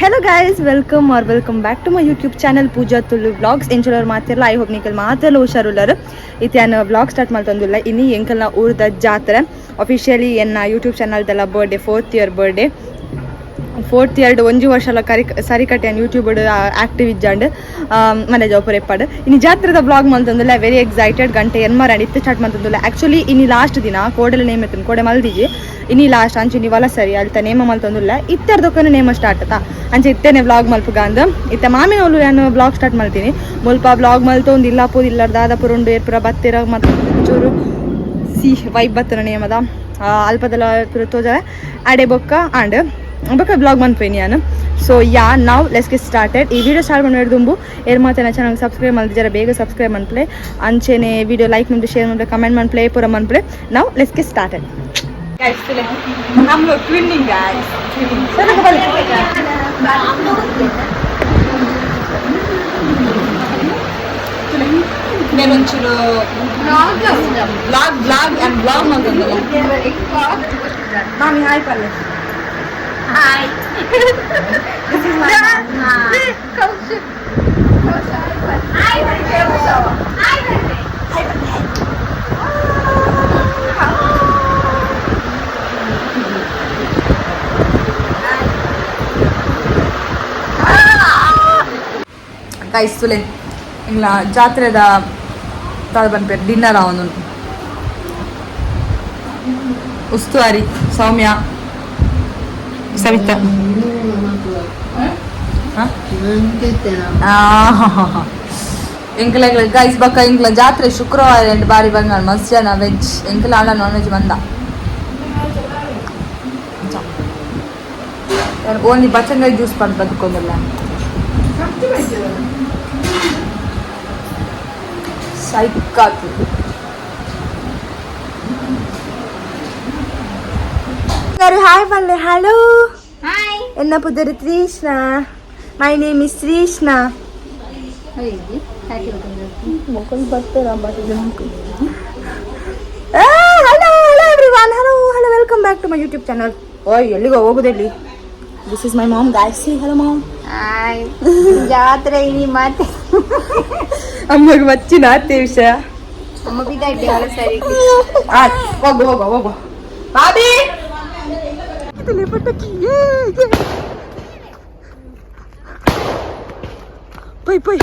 Hello guys welcome are welcome back to my YouTube channel Pooja Tulu vlogs ಎಂಚಲವ್ರು ಮಾತಿರಲ್ಲ I hope ನಿಕಲ್ ಮಾತೆಲ್ಲ ಹುಷಾರುಲ್ಲರು ಇತ್ಯಾನ blog start ಮಾಡ್ತಂದಿಲ್ಲ. ಇನ್ನು ಎಂಕಲ್ನ ಊರ್ದ ಜಾತ್ರೆ. ಅಫಿಷಿಯಲಿ ಎನ್ನ YouTube ಚಾನಲ್ದೆಲ್ಲ birthday fourth year birthday fourth ಇಯರ್ಡ್ ಒಂಜಿ ವರ್ಷಲ ಕರಿ ಸರಿ ಕಟ್ಯಾನ್ ಯೂಟ್ಯೂಬ್ ಆಕ್ಟಿವ್ ಇಜ್ಜಾಂಡ್ ಮನೆ ಜೋಪುರ ಇನಿ ಇನ್ನು ಜಾತ್ರೆದ ಬ್ಲಾಗ್ ಮಲ್ತಂದಿಲ್ಲ ವೆರಿ ಎಕ್ಸೈಟೆಡ್ ಗಂಟೆ ಎನ್ಮರ ಇತ್ತು ಸ್ಟಾರ್ಟ್ ಮಾಡ್ತಂದಿಲ್ಲ ಆಕ್ಚುಲಿ ಇನಿ ಲಾಸ್ಟ್ ದಿನ, ಕೋಡೆಲ ನೇಮ್ ಇತ್ತು ಕೋಡೆ ಮಲ್ದಿಜಿ ಇನಿ ಲಾಸ್ಟ್ ಅಂಚೆ ನೀವು ಹೊಲ ಸರಿ, ಅಲ್ತ ನೇಮ ಮಲ್ತಂದಿಲ್ಲ ಇತ್ತರ್ದೊಕ್ಕನ ನೇಮ ಸ್ಟಾರ್ಟ್ ಆತ ಅಂಚೆ ಇತ್ತೇನೆ ಬ್ಲಾಗ್ ಮಲ್ಪುಗ ಅಂದ ಇತ್ತ ಅವಳು ನಾನು ಬ್ಲಾಗ್ ಸ್ಟಾರ್ಟ್ ಮಾಡ್ತೀನಿ ಮುಲ್ಪ ಬ್ಲಾಗ್ ಮಲ್ತು ಒಂದು ಇಲ್ಲಾಪುದ ಇಲ್ಲ ದಾದಾಪುರ ಉಂಡು, ಏರ್ಪುರ ಬತ್ತಿರ, ಮತ್ತು ಚೂರು ಸಿ ವೈಬ್ ಬತ್ತನ ನೇಮದ. ಅಲ್ಪದಲ್ಲ ಪುರ ತೋಜ ಅಡೆ ಬೊಕ್ಕ ಆಂಡ್ ಬೊಕ್ಕ ಬ್ಲಾಗ್ ಮನ್ಪೇನಿ ನಾನು ಸೊ ಯಾ ನಾವು ಲೆಸ್ ಗೆ ಸ್ಟಾರ್ಟೆಡ್ ಈ ವಿಡಿಯೋ ಸ್ಟಾರ್ಟ್ ಮಾಡಿ ಹಿಡಿದುಂಬು ಏರ್ ಮಾತೇನ ಚಾನಲ್ ಸಬ್ಸ್ಕ್ರೈಬ್ ಮಾಡಿದ್ರೆ ಬೇಗ ಸಬ್ಸ್ಕ್ರೈಬ್ ಮನ್ಪ್ಲೆ ಅಂಚೆನೆ ವಿಡಿಯೋ ಲೈಕ್ ಮಾಡಿ ಶೇರ್ ಮಾಡಿ ಕಮೆಂಟ್ ಮನ್ಪ್ಲೆ ಪೂರ ಮನ್ಪ್ಲೆ ನಾವು ಲೆಸ್ ಗೆ ಸ್ಟಾರ್ಟೆಡ್ हम लोग ट्विनिंग गाइस నేను ಒಂಚೂರು blog blog and blog ಮಾಡ್ಕೊಂಡಲ್ಲ Mami hi ಪಲ್ಲೆ Hi. This is my mom. Guys ತುಲೆ ಇಲ್ಲ ಜಾತ್ರೆದ ತಾಳು ಬಂದ್ಪೇರು ಡಿನ್ನರ್ ಅವನು ಉಸ್ತುವಾರಿ ಸೌಮ್ಯ ಸವಿತಾ. ಎಂಕಲ ಗೈಸ್ ಬಕ್ಕ, ಎಂಕಲ ಜಾತ್ರೆ ಶುಕ್ರವಾರ ಎರಡು ಬಾರಿ ಬಂಗಾಳ. ಮಸ್ತ್ ಜನ ವೆಜ್ ಎಂಕಲ ಆಳ ನಾನ್ ವೆಜ್ ಬಂದ ಓನ್ಲಿ ಬಚಂಗಾಯಿ ಜ್ಯೂಸ್ ಪಡ್ ಬದುಕೊಂದಿಲ್ಲ ಸೈಕಾತು. ಹಲೋ? Hi. ಎನ್ನ ಪುದರ್ ತ್ರೀಷ್ಣ? ಮೈ ನೇಮ್ ಇಸ್ ಶ್ರೀಷ್ಣ ಮಕ್ಕಳು ಬರ್ತಾರೆ hello hello everyone hello hello welcome back to my YouTube channel ಓಯ್ ಎಲ್ಲಿಗೋ ಹೋಗೋದೆಲ್ಲಿ ದಿಸ್ ಇಸ್ ಮೈ ಮಾಮ್ ಗಾಯಸಿ ಹಲೋ ಮಾಮ್ Hi. ಜಾತ್ರೆ ಇನಿ ಮಾತೆ ಅಮ್ಮಗೆ ಮಚ್ಚಿನ ಅತ್ತೆ ವಿಷಯ. ಅಮ್ಮ ಬಿದ್ದಾಯ್ತು ಸರಿ. ಹೋಗು ಹೋಗು ಹೋಗು. Bobby! ಇದರಲ್ಲಿ ಪಟಾಕಿ ಏ, ಏ. ಪೈ ಪೈ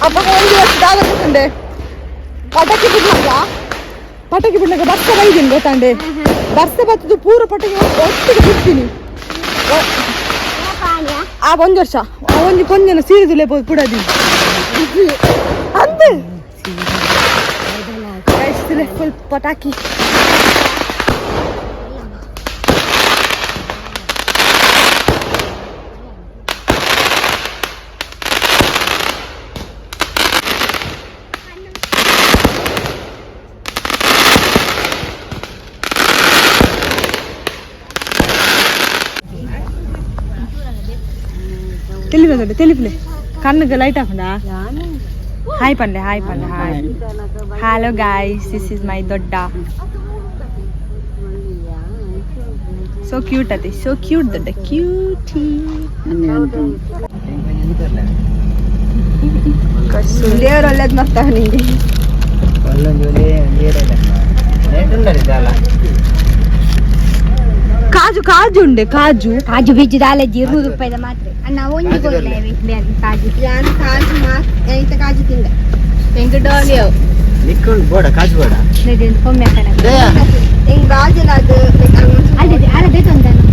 ಅಪ್ಪ ಒಂದು ವರ್ಷದಾಗ ಗೊತ್ತಂಡೆ ಪಟಾಕಿ ಬಿಡ್ಲಾಗ ಪಟಾಕಿ ಬಿಡ್ಲಾಗ ಬರ್ತ ಬೈದೀನಿ ಗೊತ್ತಂಡೆ ಬರ್ತ ಬತ್ತದು ಪೂರ ಪಟಾಕಿ ಒಟ್ಟಿಗೆ ಬಿಡ್ತೀನಿ ಆ ಒಂದು ವರ್ಷ ಆ ಒಂದು ಕೊಂಜನ ಸೀರಿದಿಲ್ಲ ಪುಡದಿ Andy! Guys, tyle full pataki. తెలివి తెలిపిలే కన్నుకు లైట్ ఆకుండా హాయ్ పండే హాయ్ పండే hi hello guys this is my Dodda so cute ಅತಿ ಸೊ ಕ್ಯೂಟ್ ದೊಡ್ಡ ಕ್ಯೂಟಿ ಸುಳ್ಳಿಯವ್ರು ಒಳ್ಳೇದು ಮಾಡ್ತಾವ ನಿಂಗೆ ಕಾಜು ಕಾಜು ಉಂಡೆ ಕಾಜು ಕಾಜು ಬೀಜ ದಾಲಜ್ಜಿ ಇರುವುದು ರೂಪಾಯಿದ ಮಾತ್ರ ಅಣ್ಣ ಒಂಜಿ ಕೊಡ್ಲೇವಿ ಬೇರೆ ಕಾಜು. ನಾನು ಕಾಜು ಮಾತ್ರ ಕಾಜು ತಿಂದೆ. ಹೆಂಗ ಡಾಲಿ ಅವು. ನಿಕ್ಕೊಂಡು ಬೋಡ ಕಾಸು ಬೋಡ. ಇದೊಂದು ಕೊಮ್ಮೆ ಕಣ ಹೆಂಗ್ ಬಾಜನ ಅದು ಅಲ್ಲದೆ ಅಲ್ಲದೆ ತೊಂದನು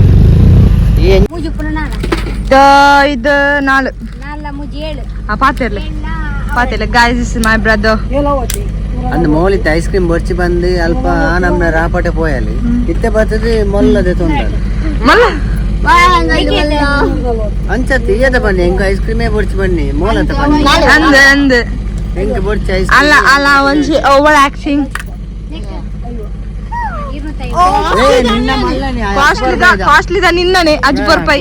ಏನ್ ಮೂಜು ಪುನಃ ನಾಲ ಇದು ನಾಳು ನಾಲ ಮುಜಿ ಏಳು. ಆ ಪಾತಿರ್ಲೆ ಪಾತಿರ್ಲೆ guys is my brother and ಮೌಲಿತ ice cream ಬರ್ಚಿ ಬಂದು ಅಲ್ಪ ನಮ್ನ ರಾಪಟೆ ಪೋಯಲಿ. ಇತ್ತೆ ಬರ್ತದೆ ಮೊಲ್ಲದೆ ತೊಂದರೆ. ಮಲ್ಲ? ಅಂಚತ್ತಿ ಏದ ಬನ್ನಿ ಹೆಂಗ ಐಸ್ ಕ್ರೀಮೇ ಬರ್ಚಿ ಬನ್ನಿ ಮೋಲತ ಬನ್ನಿ. ಅಂದ ಅಂದ ಹೆಂಗ ಬರ್ಚಿ ಐಸ್ ಅಲ್ಲ ಅಲ್ಲ ಒಂಜಿ ಓವರ್ ಆಕ್ಟಿಂಗ್ ನಿನ್ನ ಮಲ್ಲನೆ ಕಾಸ್ಟ್ಲಿ ಕಾಸ್ಟ್ಲಿ ದ ನಿನ್ನನೆ ಅಜ್ಬರ್ ಪೈ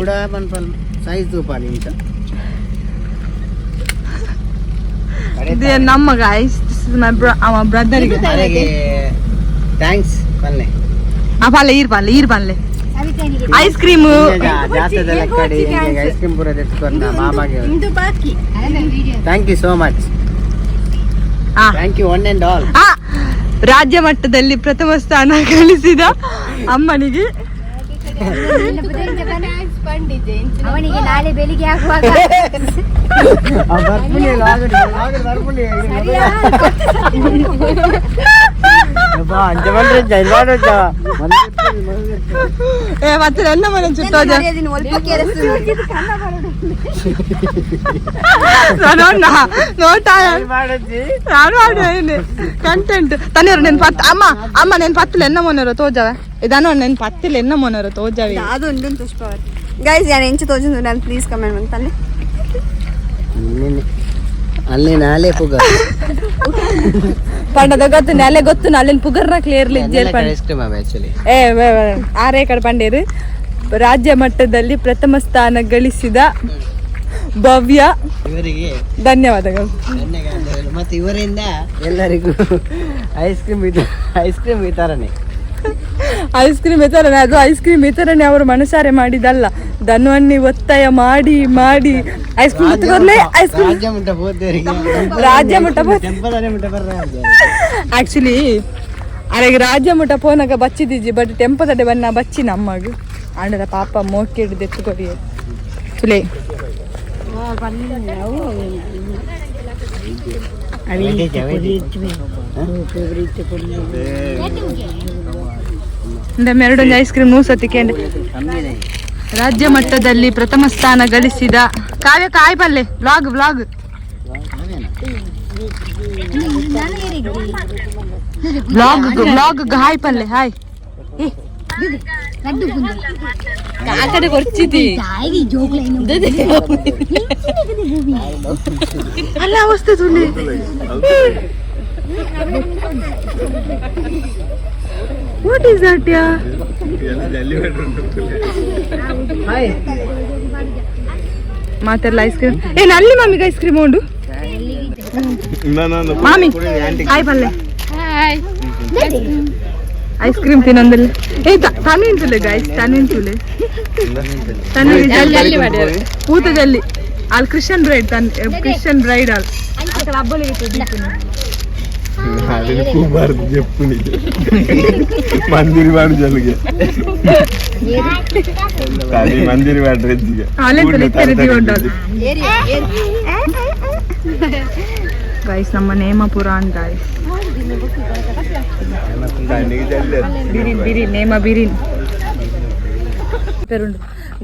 ಸೈಜ್ ಇಂಚ ಇದು ನಮ್ಮ ಗಾಯ್ಸ್ ದಿಸ್ ಇಸ್ ಮೈ ಬ್ರ ಅವ ಬ್ರದರ್ಗೆ ನನಗೆ ಥ್ಯಾಂಕ್ಸ್ ಬನ್ನಿ. ಆ ಪಾಲೆ ಈರ್ ಪಾಲೆ ಈರ್ ಪಾಲೆ ಸವಿತನಿಗೆ ಐಸ್ ಕ್ರೀಮ್ ಐಸ್ ಕ್ರೀಮ್ ಪೂರ ತೆಗೆದುಕೊಂಡು ಮಾಮಾಗೆ ಥ್ಯಾಂಕ್ ಯು ಸೋ ಮಚ್ ಆ. Thank you one and all ಆ, ರಾಜ್ಯ ಮಟ್ಟದಲ್ಲಿ ಪ್ರಥಮ ಸ್ಥಾನ ಗಳಿಸಿದ ಅಮ್ಮನಿಗೆ. ಅವನಿಗೆ ನಾಳೆ ಬೆಳಿಗ್ಗೆ ಆಗುವಾಗ. ಏ ಮತ್ತೆ ನನ್ನ ಮನೆ ಕಂಟೆಂಟ್ ತನ್ನೀರು ನೆನ್ ಪತ್ ಅಮ್ಮ ಅಮ್ಮ ನೆನ್ ಪತ್ತಲ ಎನ್ನ ಮೊನರು ತೋಜವ? ಇದನ್ನು ನೆನ್ ಪತ್ತಿಲ್ಲ ಎನ್ನ ಮೊನರು ತೋಜವಿ? ಅದು ಒಂದು ಪುಷ್ಪವತಿ. ಗೈಸ್ ಯಾರು ಎಂಚು ತೋಜಿಂದು ನಾನು ಪ್ಲೀಸ್ ಕಮೆಂಟ್ ಮಾಡ್ತಾನೆ ಅಲ್ಲಿ ನಾಳೆ ಪುಗ. ಪಂಡದ ಗೊತ್ತು ನೆಲೆ ಗೊತ್ತು ಅಲ್ಲಿನ ಪುಗರ್ನ ಕ್ಲಿಯರ್ ಜೇಲ್ ಪಂಡ. ಐಸ್ ಕ್ರೀಮ್ ಆಕ್ಚುಲಿ ಏ ಆರೇ ಕಡೆ ಪಂಡೇರು. ರಾಜ್ಯ ಮಟ್ಟದಲ್ಲಿ ಪ್ರಥಮ ಸ್ಥಾನ ಗಳಿಸಿದ ಭವ್ಯ ಧನ್ಯವಾದಗಳು. ಮತ್ತು ಇವರಿಂದ ಎಲ್ಲರಿಗೂ ಐಸ್ ಕ್ರೀಮ್ ಐಸ್ ಕ್ರೀಮ್ ವಿತರಣೆ ಐಸ್ ಕ್ರೀಮ್ ವಿತರಣೆ ಅದು ಐಸ್ ಕ್ರೀಮ್ ವಿತರಣೆ ಅವರು ಮನಸಾರೆ ಮಾಡಿದಲ್ಲ. ಧನ್ವನ್ನಿ ಒತ್ತಾಯ ಮಾಡಿ ಮಾಡಿ. ಐಸ್ ಕ್ರೀಮ್ ಐಸ್ ಕ್ರೀಮ್ ರಾಜ್ಯ ಮಟ್ಟ ಆಕ್ಚುಲಿ ಅರೆಗೆ ರಾಜ್ಯ. ಮಟ್ಟ ಪೋನಾಗ ಬಚ್ಚಿದ್ದೀಜಿ ಬಟ್ ಟೆಂಪ ತಡೆ ಬನ್ನ ಬಚ್ಚಿ ನಮ್ಮಗ. ಆಂಡದ ಪಾಪ ಮೋಕೆ ಹಿಡಿದು ಎತ್ತುಕೊಡಿ ತುಲೆ ಎರಡೊಂದು ಐಸ್ ಕ್ರೀಮ್ ನೂ ಸತಿ ಕೇಂದ್ರ ರಾಜ್ಯ ಮಟ್ಟದಲ್ಲಿ ಪ್ರಥಮ ಸ್ಥಾನ ಗಳಿಸಿದ ಕಾವ್ಯ ಕಾಯಿ ಪಲ್ಲೆ vlog vlog vlog vlog hi ಪಲ್ಲೆ ಹಾಯ್ ಅಲ್ಲ ಅವಸ್ಥೆ ತುಳಿ ವಾಟ್ ಈಸ್ ದಟ್ ಯಾ ಮಾತೆಲ್ಲ ಐಸ್ ಕ್ರೀಮ್ ಏನ್ ಅಲ್ಲಿ ಮಾಮಿಗೆ ಐಸ್ ಕ್ರೀಮ್ ಉಂಡು. ಮಾಮಿ ಹಾಯ್ ಬಲ್ಲೆ ಐಸ್ ಕ್ರೀಮ್ ತಿನ್ನೊಂದಲ್ಲ. ಏ ತಾನೇನ್ ತುಲೆ ಗಾಯ್ಸ್ ತಾನೇನ್ ತುಲೆ ತಾನೇ ಊತದಲ್ಲಿ ಅಲ್ಲಿ ಕ್ರಿಶ್ಚಿಯನ್ ಬ್ರೈಡ್ ತಾನ್ ಕ್ರಿಶ್ಚಿಯನ್ ಬ್ರೈಡ್ ಅಲ್ಲಿ. ಅಬ್ಬಲಿಗೆ నాలుగు కుమారుడు చెప్పు నీకు మందిరి వాడు జలుగే అది మందిరి వాడు రెడ్డిగా గైస్ నమ్మ నేమ పురాణ్ గైస్ బిరిన్ బిరిన్ నేమ బిరిన్ பெருண்டு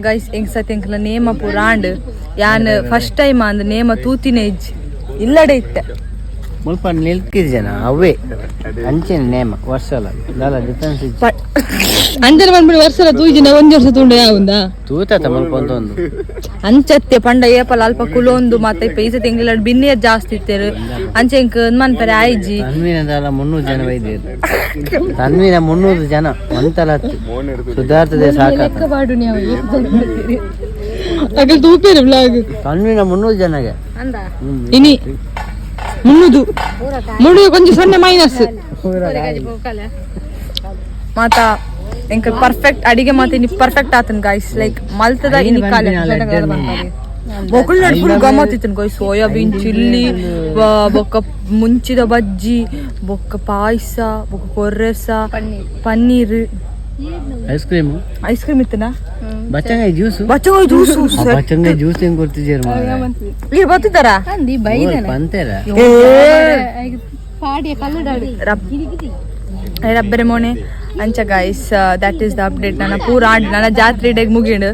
கைஸ் எங்க சார் எங்களை நேம புராண்டு யான் ஃபர்ஸ்ட் டைம் அந்த நேம தூத்தினேஜ் இல்லடை ಮುಲ್ಪ ನಿಲ್ಕಿದ ಜನ ಅವೇ. ಅಂಚಿನ ನೇಮ ವರ್ಷಲ ದಾಲ ಡಿಫೆನ್ಸ್ ಅಂಜನ ಬಂದ್ಬಿಡಿ ವರ್ಷಲ ತೂಜಿನ ಒಂದ್ ವರ್ಷ ತುಂಡು ಯಾವುಂದಾ ತೂತ ಮುಲ್ಪ ಒಂದು. ಅಂಚತ್ತೆ ಪಂಡ ಏಪಲ ಅಲ್ಪ ಕುಲೊಂದು ಮತ್ತೆ ಇಪ್ಪ ತಿಂಗಳ ಬಿನ್ನಿಯರ್ ಜಾಸ್ತಿ ಇತ್ತೇರು. ಅಂಚೆ ಇಂಕ್ ಮನ್ಪರೆ ಆಯ್ಜಿ. ತನ್ವಿನ ದಾಲ ಮುನ್ನೂರು ಜನ ವೈದ್ಯರು ತನ್ವಿನ ಮುನ್ನೂರು ಜನ ಒಂತಲ ಬಾಡು ನೀವು ಅಗಲ್ ತೂಪೇರು ಬ್ಲಾಗ್ ತನ್ವಿನ ಮುನ್ನೂರು ಜನಗೆ. ಇನಿ. ಮುನ್ನೂದು ಮುನ್ನೂದು ಕೊಂಚ ಸೊನ್ನೆ ಮೈನಸ್ ಮಾತ ಎಂಕ ಪರ್ಫೆಕ್ಟ್ ಅಡಿಗೆ ಮಾತ ಇನಿ ಪರ್ಫೆಕ್ಟ್ ಆತನ್ ಗಾಯ್ಸ್ ಲೈಕ್ ಮಲ್ತದ ಇನಿ ಕಾಲ ಬೊಕುಲ್ ಫುಲ್ ಗಮ್ಮತ್ ಇತ್ತನ್ ಗಾಯ್ಸ್ ಸೋಯಾಬೀನ್ ಚಿಲ್ಲಿ ಬೊಕ್ಕ ಮುಂಚಿದ ಬಜ್ಜಿ ಬೊಕ್ಕ ಪಾಯಸ ಬೊಕ್ಕ ಕೊರ್ರೆಸ paneer ice cream ice cream ಇತ್ತ ಬಚ್ಚಂಗಾಯಿ ಜ್ಯೂಸ್? ಬಚ್ಚಂಗಾಯಿ ಜ್ಯೂಸ್. ಬಚ್ಚಂಗಾಯಿ ಜ್ಯೂಸ್ ಹೆಂಗ್ ಕೊಡ್ತಿದ್ದೀರ ಈಗ ಬರ್ತಿದ್ದಾರ ಬಂತೇರ ರಬ್ಬರೆ ಮೋಣೆ ಅಂಚ guys that is the update ನನ್ನ ಪೂರ ಆಡ್ ನನ್ನ ಜಾತ್ರೆ ಡೇಗ್ ಮುಗಿಂಡು.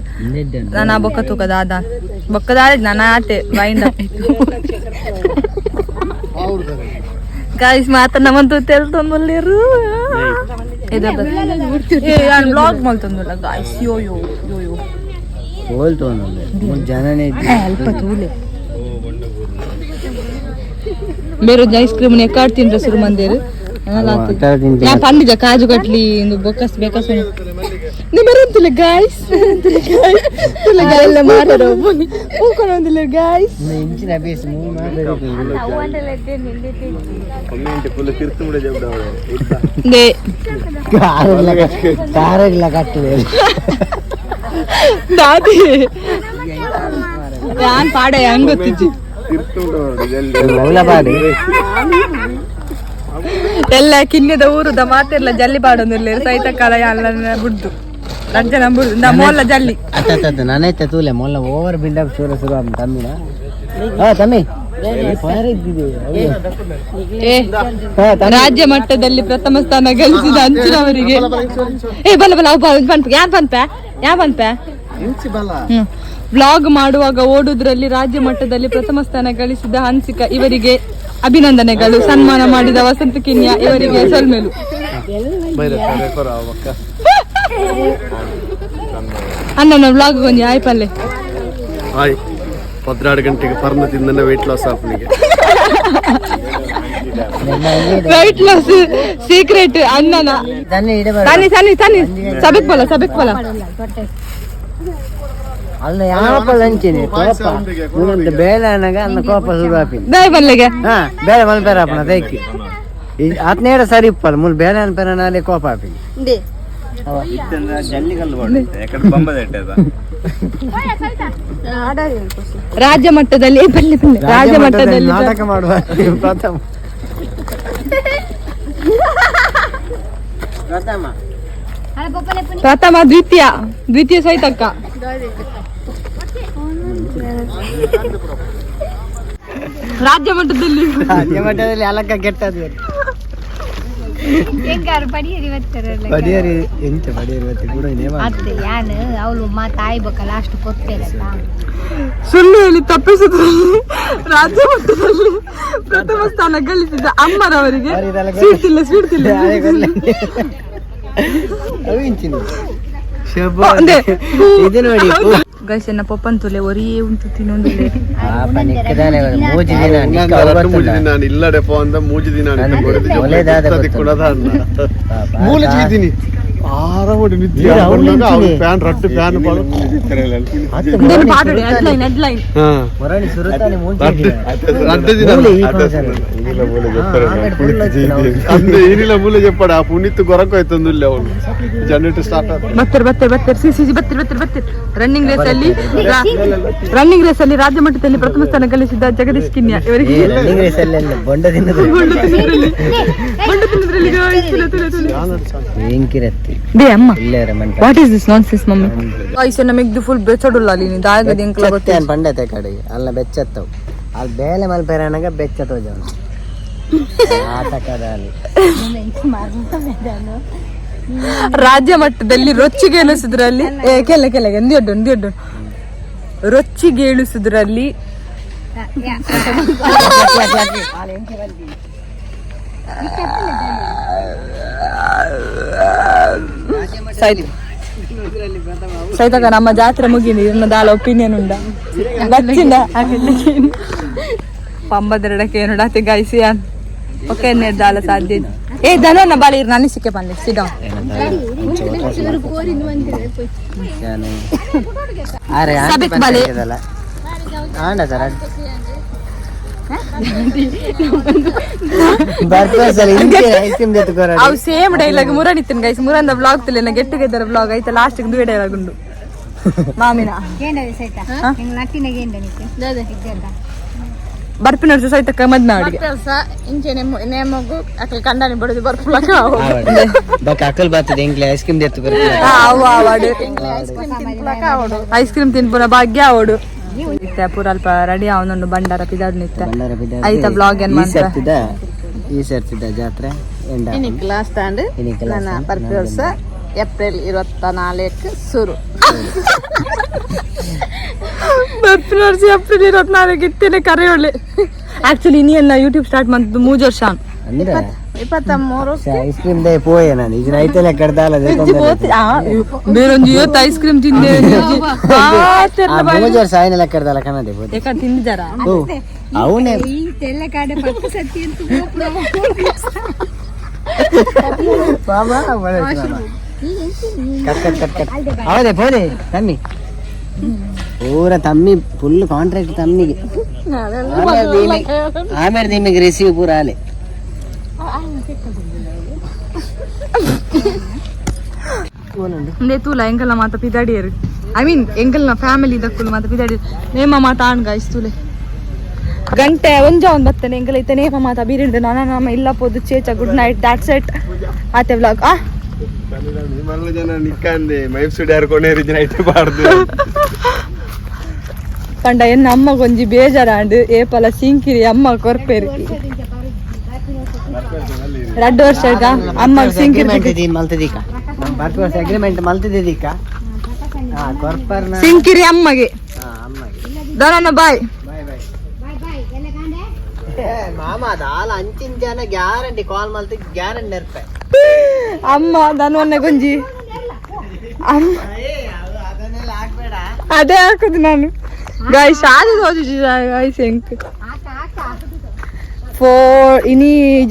ನನ್ನ ಬೊಕ್ಕ ತೂಕದ ಆದ. ಬೊಕ್ಕದ ಆಡಿದ್ ನನ್ನ ಆತೆ ಬೈಂಡ್ ಗೈಸ್ ಮಾತ ನಮ್ಮಂತೂ ಬೇರೆ ಐಸ್ ಕ್ರೀಮ್ ಎಕ್ಕಾಡ್ ತಿಂದ್ರೆ ಸುರು ಮಂದಿರ್. ಕಾಜು ಕಟ್ಲಿ ಬೊಕ್ಕಸ್ ಬೇಕಾಸ್. நிமிரத்துல கைஸ் நிமிரத்துல கைல மாட்டறோம் பூக்கணும் வந்துல கைஸ் நெஞ்சின பேஸ் மூணு மாட்டறது அவண்டலட்டே நின்னுட்டு கமெண்ட் ஃபுல்ல திருத்து முடிஞ்ச அப்படியே இந்த காரல காரல கட்டுவே ದಾದಿ ಯಾನ್ ಪಾಡ ಹೆಂಗ್ ಗೊತ್ತಿಜ್ಜಿ ಎಲ್ಲ ಕಿನ್ನದ ಊರುದ ಮಾತೆಲ್ಲ ಜಲ್ಲಿ ಪಾಡೊಂದಿರ್ಲಿ ಸಹಿತ ಕಲ ಎಲ್ಲ ಬುಡ್ದು ಲಜ್ಜನ ಬುಡ್ದು ನಮ್ಮಲ್ಲ ಜಲ್ಲಿ. ಅತ್ತ ನಾನೈತೆ ತೂಲೆ ಮೊಲ್ಲ ಓವರ್ ಬಿಲ್ಡಪ್ ಶುರು ಶುರು ಆಮ್ ತಮ್ಮಿನ. ಹಾ ತಮ್ಮಿ. ಫೈರ್ ಇದ್ದಿದೆ ಏ ರಾಜ್ಯ ಮಟ್ಟದಲ್ಲಿ ಪ್ರಥಮ ಸ್ಥಾನ ಗಳಿಸಿದ ಅಂಚಿನವರಿಗೆ ಏ ಬಲ್ಲ ಬಲ್ಲ ಅವ್ ಬ- ಬಂತ್ ಯಾನ್ ಬಂತ ಯಾ ಬಂತ ಹ್ಮ್. ವ್ಲಾಗ್ ಮಾಡುವಾಗ ಓಡುದ್ರಲ್ಲಿ ರಾಜ್ಯ ಮಟ್ಟದಲ್ಲಿ ಪ್ರಥಮ ಸ್ಥಾನ ಗಳಿಸಿದ ಹನ್ಸಿಕ ಇವರಿಗೆ ಅಭಿನಂದನೆಗಳು. ಸನ್ಮಾನ ಮಾಡಿದ ವಸಂತ ಕಿನ್ಯಾ ಇವರಿಗೆ ಸೊಲ್ಮೆಲು. ಅಣ್ಣನ ವ್ಲಾಗ್ ಗೊಂಜಿ ಆಯ್ಪಲ್ಲೆ ಹಾಯ್ ಪದ್ನಾಡು ಗಂಟೆಗೆ ಪರ್ನ ತಿಂದನೆ weight loss ಆಪ್ನಿಗೆ weight loss secret ಅಣ್ಣನ ತನ್ನಿ ಇಡಬೇಡ ತಾನಿ ತಾನಿ ತಾನಿ ಸಬಕ್ ಬಲ ಸಬಕ್ ಬಲ ಅಲ್ಲ ಯಾಪ ಲಂಚಿನಿ ಕೋಪ ಮುಂದೆ ಬೇಳೆ ಅನ್ನಗ ಅನ್ನ ಕೋಪ ಶುರು ಆಪಿನಿ ದಯ ಬಲ್ಲೆಗೆ ಹಾ ಬೇಳೆ ಮಲ್ಪೇರ ಅಪ್ಪನ ತೈಕಿ ಹತ್ನೇಡ ಸರಿ ಇಪ್ಪಲ್ಲ ಮುಲ್ ಬೇಳೆ ಅನ್ಪೇರ ನಾಳೆ ಕೋಪ ಆಪಿನಿ ಬಂಬದ ಇಟ್ಟದ ರಾಜ್ಯ ಮಟ್ಟದಲ್ಲಿ ಏ, ಬಲ್ಲೆ ಬಲ್ಲೆ ರಾಜ್ಯ ಮಟ್ಟದಲ್ಲಿ ನಾಟಕ ಮಾಡುವ ಪ್ರಥಮ. ಪ್ರಥಮ. ದ್ವಿತೀಯ ದ್ವಿತೀಯ ಸಹಿತಕ್ಕ. ರಾಜ್ಯ ಮಟ್ಟದಲ್ಲಿ. ರಾಜ್ಯ ಮಟ್ಟದಲ್ಲಿ ಅಲಕ್ಕ ಕೆಟ್ಟದ್ದು. ಹೆಂಗಾರು ಬಡಿಯರಿ ಬರ್ತಾರಲ್ಲ ಬಡಿಯರಿ ಎಂತ ಬಡಿಯರಿ ಮತ್ತೆ ಕೂಡ ನೇಮ ಅತ್ತೆ ಯಾನು? ಅವಳು ತಾಯಿ ಆಯ್ಬೇಕಲ್ಲ ಅಷ್ಟು ಕೊತ್ತೇರಲ್ಲ ಸುಳ್ಳು ಹೇಳಿ ತಪ್ಪಿಸುವುದರಲ್ಲಿ ರಾಜ್ಯ ಮಟ್ಟದಲ್ಲಿ ಪ್ರಥಮ ಸ್ಥಾನ ಗಳಿಸಿದ ಅವು ಇಂಚಿನ ಅಂದೆ. ಇದು ನೋಡಿ ಗೈಸ್ ಎನ್ನ ಪಪ್ಪನ್ ತುಲೆ ಒರಿಯೇ ಉಂಟು ನಿಕ್ಕದಾನೆ ಮೂಜಿ ದಿನ ಮೂಜಿ ಗೊತ್ತಿಲ್ಲ. ದಿನ ಇಲ್ಲ ಡೆಪೋ ಅಂತ ಮೂಜಿ ದಿನ ನಾನು ಒಳ್ಳೆದಾದ ಗೊತ್ತುಂಟು. ಕುಡದ ಅನ್ನ ಪಾಪ, ಮೂಲ ಆ- ಚೀದಿನಿ ಆರಾಮಡಿ ನಿದ್ದೆ ನೀರು ಅವ್ಳು ಇಂಚಿನಿ. ಫ್ಯಾನ್ ರಟ್ಟು ಫ್ಯಾನ್ ಪಾಡು ಹತ್ತು ಇದೊಂದು ಮೂಲೆ ಪಾಡೋಡಿ ಹೆಡ್ಲೈನ್ ಹೆಡ್ಲೈನ್ ಹಾ ಮೊರಳಿ ಸುರುತ್ತಾನೆ ಮೂಜಿ ರಟ್ಟು ದಿನ. ರಟ್ಟು ದಿನ ಮೂಲೆ ಈ ಅಡ್ಡ function. ಇಲ್ಲ ಮೂಲೆ ఆ, చెప్తారు ఆమె ఫుల్ వచ్చిన ಅಂದೆ ಏನಿಲ್ಲ ಮೂಲೆ చెప్పాడు ಆ ಪುನೀತ್ ಗೊರಕು ಆಯ್ತಂದಿಲ್ಲ ಅವನು ಜನರೇಟರ್ ಸ್ಟಾರ್ಟ್ ಆದ ಬರ್ತಾರೆ ಬರ್ತಾರೆ ಬರ್ತಾರೆ ಸಿ ಸಿ ಸಿ ಬರ್ತಾರೆ ಬರ್ತಾರೆ ಬರ್ತಾರೆ ರನ್ನಿಂಗ್ ರೇಸ್ ಅಲ್ಲಿ ರನ್ನಿಂಗ್ ರೇಸ್ ಅಲ್ಲಿ ರಾಜ್ಯ ಮಟ್ಟದಲ್ಲಿ ಪ್ರಥಮ ಸ್ಥಾನ ಗಳಿಸಿದ ಜಗದೀಶ್ ಕಿನ್ಯ ಇವರಿಗೆ ಏ ರನ್ನಿಂಗ್ ರೇಸ್ ಅಲ್ಲೆಲ್ಲ ಬೊಂಡ ದಿನದ ಬಂಡು ತಿನ್ನೋದ್ರಲ್ಲಿ ದೇ ಅಮ್ಮ what is this nonsense mummy? Guys ನಮಗೆ ಫುಲ್ ಬೆಚ್ಚಡುಲ್ಲ ಅಲ್ಲಿ ನೀ ದಾಯಗದ ಬೆಚ್ಚತ್ತೆ ಅನ್ ಪಂಡತೆ ಕಡೆ ಅಲ್ಲ ಬೆಚ್ಚತ್ತವು ಅಲ್ಲಿ ಬೇಲೆ ಮಲ್ಪೇರ ಅನ್ನಗ ಬೆಚ್ಚತ್ತವ ಜನ ರಾಜ್ಯ ಮಟ್ಟದಲ್ಲಿ ರೊಚ್ಚಿಗೆ ಎನಿಸಿದ್ರಲ್ಲಿ ಏ ಕೆಲ ಎಂದಿಯೊಡ್ಡು ಎಂದಿಯೊಡ್ಡು ಎಂದಿಯಡ್ಡು ರೊಚ್ಚಿಗೆ ಇಳಿಸಿದ್ರಲ್ಲಿ ಸೈತ್ ಸೈತಕ ನಮ್ಮ ಜಾತ್ರೆ ಮುಗಿನಿ ದಾಲ ಒಪಿನಿಯನ್ ಉಂಡ ಬಚ್ಚಿಂದ ಪಂಬದೆರಡಕ್ಕೆ ಗೈಸಿ ಗಾಯಿಸಿ ಓಕೆ ದಾಲ ಸಾಧ್ಯ ಏ ದನ ಬಾಲಿ ನಾನು ಸಿಕ್ಕೆ ಬಂದೆ ಸಿಡಾ ಬಲೆ. ಆಂಡ ಸರ್ ಅವು ಸೇಮ್ ಡೈಲಾಗ್ ಮುರಣಿತ್ತಿನ ಗೈಸ್ ಮುರಂದ ಬ್ಲಾಗ್ ತಿಲ್ಲ ಗೆಟ್ ಟುಗೆದರ್ ಬ್ಲಾಗ್ ಐತೆ ಲಾಸ್ಟ್ ದುವೆ ಡೈಲಾಗ್ ಉಂಡು ಮಾಮಿನ. ಗೇಂಡದೆ ಸಹಿತ ನಿಕ್ಕೆ ಇದ್ದಲ್ಲ ಬರ್ಪಿನ ಸಹಿತ ಮದ್ನಾಡಿಗೆ ನೇಮಗು ಅಕ್ಲಿ ಕಂಡಾನಿ ಬಡದು ಬರ್ಪುಲಕ ಬಕ್ ಅಕಲ್ ಬರ್ತದೆ ಎಂಗ್ಲೆ ಐಸ್ ಕ್ರೀಮ್ ಹಾ ಕೊರ ಅವು ಆವಾಡು ಐಸ್ ಕ್ರೀಮ್ ತಿನ್ಪುನ ಭಾಗ್ಯ ಆವಡು ನಿತ್ಯ ಪೂರ ಅಲ್ಪ ರೆಡಿ ಅವನೊಂದು ಬಂಡಾರ ಪಿದಾಡ್ ನಿತ್ತೆ ಬಂಡಾರ ಐತ vlog ಏನ್ ಈ ಮಾಡ್ತೀರ? ಈ ಸರ್ತಿದ ಜಾತ್ರೆ ಎಂಡ ಲಾಸ್ಟ್ ಸ್ಟ್ಯಾಂಡ್ ಇನಿಕಲ ಪ್ರತಿ ವರ್ಷ ಏಪ್ರಿಲ್ ಇರುವತ್ತ ನಾಲ್ಕು ಶುರು. ವರ್ಷ ಏಪ್ರಿಲ್ ಇರುವತ್ನಾಲ್ಕು ಇತ್ತೇನೆ ಕರೆಯೋಳೆ ಆಕ್ಚುಲಿ ಇನಿ ಎಲ್ಲ ಯೂಟ್ಯೂಬ್ ಸ್ಟಾರ್ಟ್ ಮಾಡಿದ್ದು ಮೂಜ್ ವರ್ಷ. ಐಸ್ ಕ್ರೀಮ್ ದೇ ಪೋಯೆ ನಾನು ಈಗ ಐತೆಲ್ಲ ಕಡ್ದಾಲ ಬೇರೊಂದು ಇವತ್ತು ಐಸ್ ಕ್ರೀಮ್ ತಿಂದೆ ಮೂಜ್ ವರ್ಷ ಆಯ್ನೆಲ್ಲ ಕಡ್ದಾಲ ಕನ್ನದೆ ಬೋದು ಯಾಕ ತಿಂದಿದ್ದಾರ ಓ ಅವನೇ ಈ ತೆಲ್ಲ ಕಾಡೆ ಪಕ್ಕ ಸತ್ತಿ ಅಂತ ಬಾಬಾ ಕಟ್ ಕಟ್ ಕಟ್ ಕಟ್ ಹೌದೇ ಪೋದೆ ತಮ್ಮಿ ಪೂರ ತಮ್ಮಿ ಫುಲ್ ಕಾಂಟ್ರಾಕ್ಟ್ ತಮ್ಮಿಗೆ ಆಮೇಲೆ ನಿಮಗೆ ಆಮೇಲೆ ನಿಮಗೆ ರಿಸೀವ್ ಪೂರ ಆಲೆ ಇಂದೇ ತೂಲ ಎಂಕಲ್ನ ಮಾತ ಪಿದಾಡಿಯರು. ಐ ಮೀನ್ ಎಂಕಲ್ನ ಫ್ಯಾಮಿಲಿ ದಕ್ಕುಲು ಮಾತ ಪಿದಾಡಿಯರು. ನೇಮ ಮಾತ ಗಾಯ್ಸ್ ತೂಲೆ ಗಂಟೆ, ಒಂಜ ಒಂದ್ ಬರ್ತೇನೆ ಎಂಕಲ್ ಐತೆ, ನೇಮ ಮಾತ ಬೀರಿಂಡು. ನಾನು, ನಾಮ ಇಲ್ಲ ಪೋದು ಚೇಚ ಗುಡ್ ನೈಟ್ ದಾಟ್ ಸೆಟ್ ಆತೆ ವ್ಲಾಗ್ ಆ? ಮಲ್ಲ ಜನ ನಿಕ್ಕಂದೆ ಮೈಫ್ ಸುಡಿ ಹರ್ಕೊಂಡು ರೀತಿ ನೈಟ್ ಬಾರ್ದು ಪಂಡ ಎನ್ನ ಅಮ್ಮ ಗೊಂಜಿ ಬೇಜಾರಾಂಡು, ಏಪಲ ಸಿಂಕಿರಿ ಅಮ್ಮ ಕೊರ್ಪೇರಿ. ಎರಡು ವರ್ಷ ಈಗ ಅಮ್ಮ ಸಿಂಕಿರಿ ಮಲ್ತಿದೀಕ. ನಮ್ಮ ಬರ್ತು ವರ್ಷ ಅಗ್ರಿಮೆಂಟ್ ಮಲ್ತಿದೀಕ ಸಿಂಕಿರಿ ಅಮ್ಮಗೆ. ದನನ ಬಾಯ್. ಬಾಯ್ ಬಾಯ್. ಮಾಮ ದಾಲ ಅಂಚಿನ ಜನ ಗ್ಯಾರಂಟಿ ಕಾಲ್ ಮಲ್ತಿ ಗ್ಯಾರಂಟಿ ನೆರ್ಪೆ ಅಮ್ಮ ದನವನ್ನ ಗೊಂಜಿ. ಅಮ್ಮ. ಅದೇ ಹಾಕುದು ನಾನು. ಗಾಯ್ಸ್ ಶಾಲೆ ತೋಜಿ ಗಾಯ್ಸ್ ಎಂಕ್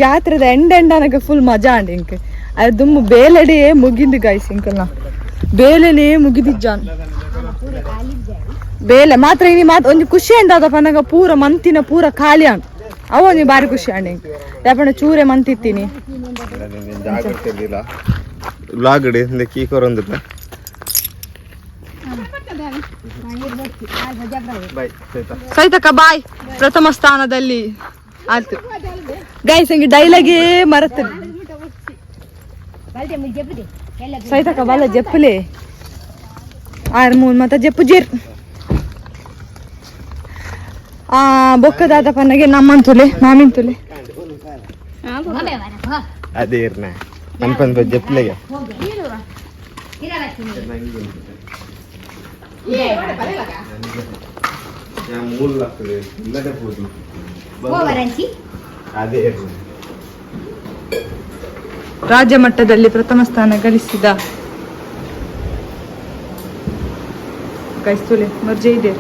ಜಾತ್ರೆದ ಎಂಡ್ ಎಂಡ್ ನನಗೆ ಫುಲ್ ಮಜಾ ಅಂಡ್ ಇಂಕ್ ಅದು ದುಮ್ಮು ಬೇಲೆಡೆ ಮುಗಿಂದು ಗಾಯ್ಸ್ ಇಂಕಲ್ನ ಬೇಲೆನೇ ಮುಗಿದಿಜ್ಜಾನ್ ಬೇಲೆ ಮಾತ್ರ ಇನಿ ಮಾತ್ರ ಒಂದು ಖುಷಿ ಅಂದಾದಪ್ಪ ನನಗೆ ಪೂರ ಮಂತಿನ ಪೂರ ಖಾಲಿ ಅವ ನೀ ಬಾರಿ ಖುಷಿ ಅಂಡ್ ಇಂಕ್ ಚೂರೆ ಮಂತಿತ್ತೀನಿ. ಜಾಗ್ರತೆ ಇರ್ಲಿಲ್ಲ ಲಾಗಡಿ ಹಿಂದೆ ಕೀ ಕೊರೊಂದಿಲ್ಲ ಬಾಯ್ ಆಯ್ತಾ ಸೈತಕ್ಕ ಬಾಯ್ ಪ್ರಥಮ ಸ್ಥಾನದಲ್ಲಿ. ಆಯ್ತು. ಗೈಸ್ ಹಂಗೆ ಡೈಲಾಗೇ ಮರತ್ತೀನಿ ಸೈತಕ್ಕ ಬಲ್ಲ ಜಪ್ಪಲೆ. ಆರ್ ಮೂನ್ ಮತ್ತ ಜಪ್ಪು ಜೀರ್. ಆ ಬೊಕ್ಕದಾದ ಪನ್ನಗೆ ನಮ್ಮನ್ ತುಲೆ ಮಾಮಿನ್ ತುಲೆ. ಅದೇ ಇರ್ನ. ಅನ್ಪಂತ ಜಪ್ಲೆಗೆ. ಮೂರು ಲಕ್ಷ ಇಲ್ಲದೆ ರಾಜ್ಯ ಮಟ್ಟದಲ್ಲಿ ಪ್ರಥಮ ಸ್ಥಾನ ಗಳಿಸಿದ ಕೈಸ್ತುಲೆ ಮರ್ಜೆ ಇದೆ.